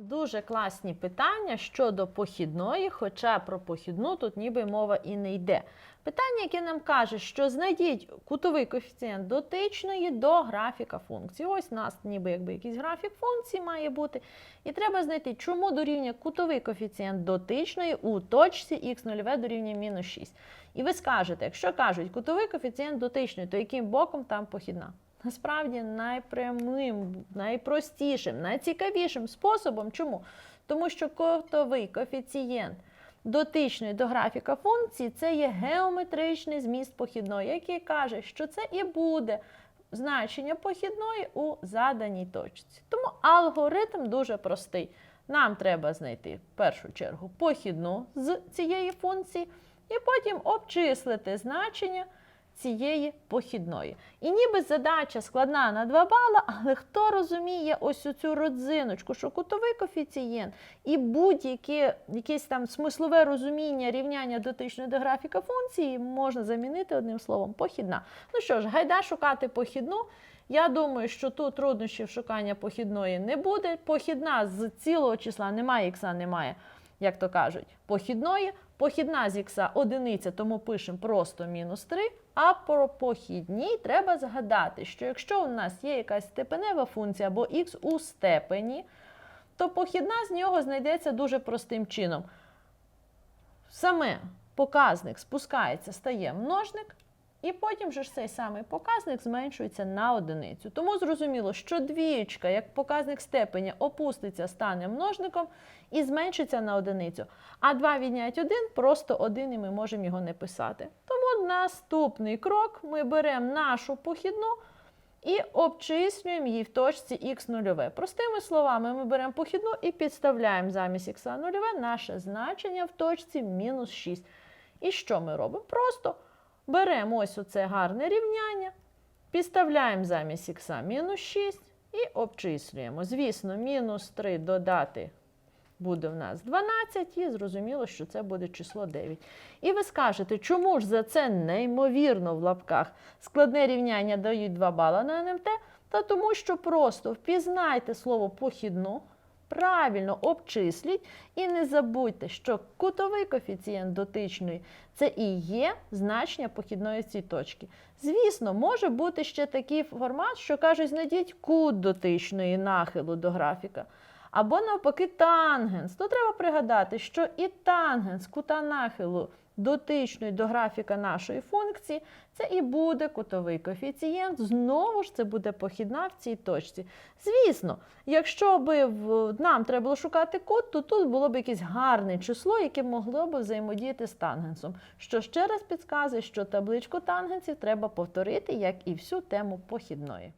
Дуже класні питання щодо похідної, хоча про похідну тут ніби мова і не йде. Питання, яке нам каже, що знайдіть кутовий коефіцієнт дотичної до графіка функції. Ось у нас ніби якби якийсь графік функції має бути. І треба знайти, чому дорівнює кутовий коефіцієнт дотичної у точці х0 дорівнює мінус 6. І ви скажете, якщо кажуть кутовий коефіцієнт дотичної, то яким боком там похідна? Насправді найпрямим, найпростішим, найцікавішим способом. Чому? Тому що кутовий коефіцієнт дотичної до графіка функції це є геометричний зміст похідної, який каже, що це і буде значення похідної у заданій точці. Тому алгоритм дуже простий. Нам треба знайти в першу чергу похідну з цієї функції, і потім обчислити значення цієї похідної. І ніби задача складна на 2 бала, але хто розуміє ось цю родзиночку, що кутовий коефіцієнт і будь-яке якесь там смислове розуміння рівняння дотичної до графіка функції можна замінити одним словом похідна. Ну що ж, гайда шукати похідну. Я думаю, що тут труднощів шукання похідної не буде. Похідна з цілого числа немає ікса, немає, як то кажуть, похідної. Похідна з ікса одиниця, тому пишемо просто мінус 3. А про похідній треба згадати, що якщо у нас є якась степенева функція або х у степені, то похідна з нього знайдеться дуже простим чином. Саме показник спускається, стає множник, і потім же ж цей самий показник зменшується на одиницю. Тому зрозуміло, що двієчка, як показник степені, опуститься, стане множником і зменшиться на одиницю. А 2 віднять 1, просто 1, і ми можемо його не писати. Тому наступний крок ми беремо нашу похідну і обчислюємо її в точці х0. Простими словами, ми беремо похідну і підставляємо замість х 0 наше значення в точці мінус 6. І що ми робимо? Просто беремо ось оце гарне рівняння, підставляємо замість х мінус 6 і обчислюємо. Звісно, мінус 3 додати буде в нас 12, і зрозуміло, що це буде число 9. І ви скажете, чому ж за це неймовірно в лапках складне рівняння дають 2 бала на НМТ? Та тому, що просто впізнайте слово похідну, правильно обчисліть і не забудьте, що кутовий коефіцієнт дотичної це і є значення похідної цієї точки. Звісно, може бути ще такий формат, що кажуть, знайдіть кут дотичної нахилу до графіка. Або навпаки тангенс. То треба пригадати, що і тангенс кута нахилу дотичної до графіка нашої функції, це і буде кутовий коефіцієнт. Знову ж це буде похідна в цій точці. Звісно, якщо в, нам треба було шукати кут, то тут було б якесь гарне число, яке могло б взаємодіяти з тангенсом. Що ще раз підказує, що табличку тангенсів треба повторити, як і всю тему похідної.